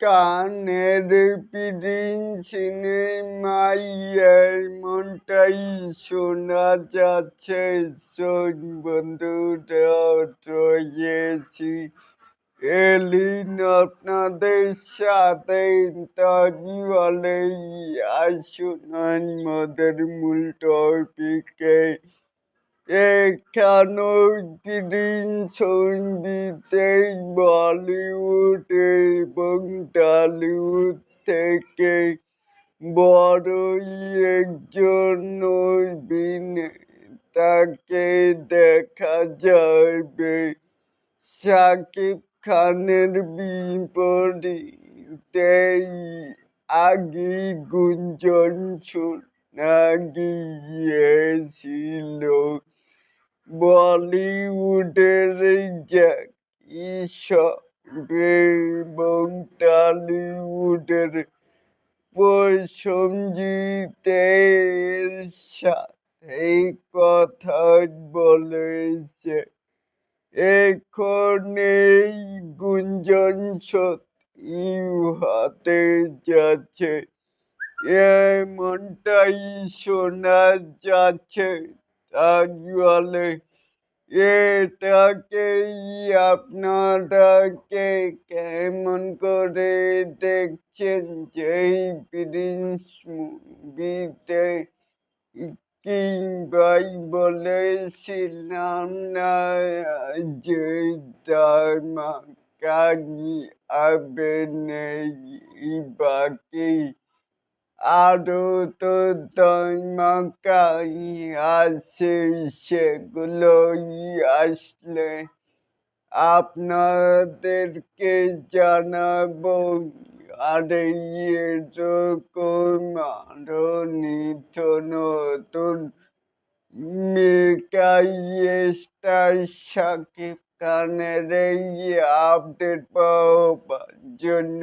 খানের পিডিং সিনেমায় এমনটাই শোনা যাচ্ছে। রয়েছি। এলিন, আপনাদের সাথে তাজওয়ালে আসুন। আমাদের মূল টপিকে এখানো ফিডিং সঙ্গীতে বলিউড এবং টলিউড থেকে বড়ই একজন অভিনেতাকে দেখা যাবে শাকিব খানের বিপরীতে আগে গুঞ্জন শোনা গিয়েছিল। বলিউডের এবং টলিউডের প্রসেনজিতের সাথে কথা বলেছে। এখন এই গুঞ্জন সত্যি হতে যাচ্ছে। এমনটাই শোনা যাচ্ছে। তাহলে এটাকেই আপনারা কে কেমন করে দেখছেন যেই প্রিন্স মুভিতে কিংবাই বলেছিলাম না যে দামাকানি আবে নেই, বাকি আরও তো দমকাই আছে সেগুলোই আসলে আপনাদেরকে জানাব। আর এরকম আরও নিত্য নতুন মেকাই স্টার শাকিব খানের এই আপডেট পাওয়ার জন্য